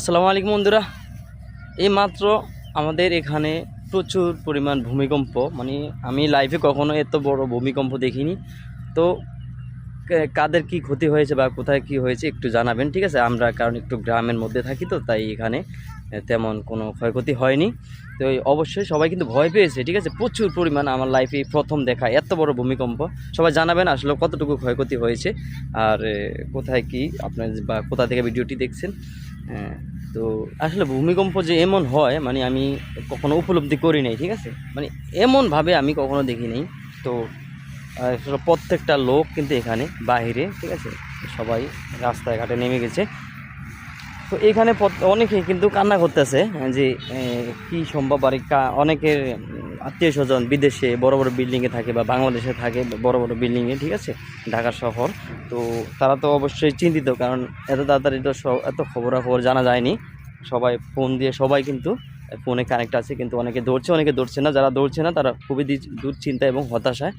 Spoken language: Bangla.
আসসালামু আলাইকুম বন্ধুরা। এই মাত্র আমাদের এখানে প্রচুর পরিমাণ ভূমিকম্প। মানে আমি লাইফে কখনো এত বড় ভূমিকম্প দেখিনি। তো কাদের কি ক্ষতি হয়েছে বা কোথায় কি হয়েছে একটু জানাবেন, ঠিক আছে? আমরা কারণ একটু গ্রামের মধ্যে থাকি তো, তাই এখানে তেমন কোনো ক্ষয়ক্ষতি হয়নি। তো অবশ্যই সবাই কিন্তু ভয় পেয়েছে, ঠিক আছে? প্রচুর পরিমাণ আমার লাইফে প্রথম দেখা, এত বড় ভূমিকম্প। সবাই জানাবেন আসলে কতটুকু ক্ষয়ক্ষতি হয়েছে, আর কোথায় কি আপনার বা কোথা থেকে ভিডিওটি দেখছেন। হ্যাঁ, তো আসলে ভূমিকম্প যে এমন হয় মানে আমি কখনো উপলব্ধি করি নাই ঠিক আছে? মানে এমনভাবে আমি কখনো দেখি নাই। তো প্রত্যেকটা লোক কিন্তু এখানে বাইরে ঠিক আছে? সবাই রাস্তায় ঘাটে নেমে গেছে। তো এখানে অনেকে কিন্তু কান্না করতেছে যে কি সম্ভব? আর অনেকের আত্মীয় স্বজন বিদেশে বড় বড় বিল্ডিংয়ে থাকে বা বাংলাদেশে থাকে বড় বড় বিল্ডিংয়ে ঠিক আছে? ঢাকা শহর। তো তারা তো অবশ্যই চিন্তিত কারণ এত তাড়াতাড়ি তো সব, এত খবরাখবর জানা যায়নি। সবাই ফোন দিয়ে, সবাই কিন্তু ফোনে কানেক্ট আছে, কিন্তু অনেকে দৌড়ছে অনেকে দৌড়ছে না। যারা দৌড়ছে না, তারা খুবই দুশ্চিন্তা এবং হতাশায়